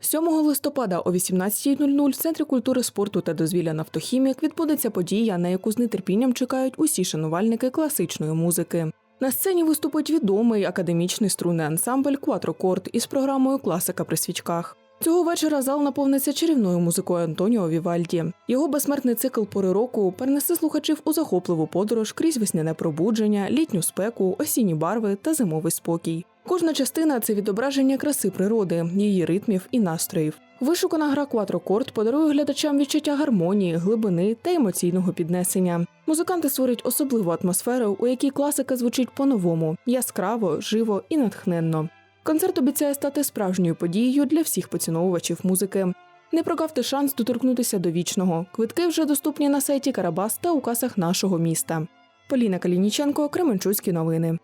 7 листопада о 18.00 в Центрі культури, спорту та дозвілля «Нафтохімік» відбудеться подія, на яку з нетерпінням чекають усі шанувальники класичної музики. На сцені виступить відомий академічний струнний ансамбль «Кватрокорд» із програмою Класика при свічках. Цього вечора зал наповниться чарівною музикою Антоніо Вівальді. Його безсмертний цикл пори року перенесе слухачів у захопливу подорож крізь весняне пробудження, літню спеку, осінні барви та зимовий спокій. Кожна частина це відображення краси природи, її ритмів і настроїв. Вишукана гра «Кватрокорд» подарує глядачам відчуття гармонії, глибини та емоційного піднесення. Музиканти створюють особливу атмосферу, у якій класика звучить по-новому, яскраво, живо і натхненно. Концерт обіцяє стати справжньою подією для всіх поціновувачів музики. Не прогавте шанс доторкнутися до вічного. Квитки вже доступні на сайті Карабас та у касах нашого міста. Поліна Калініченко, Кременчуцькі новини.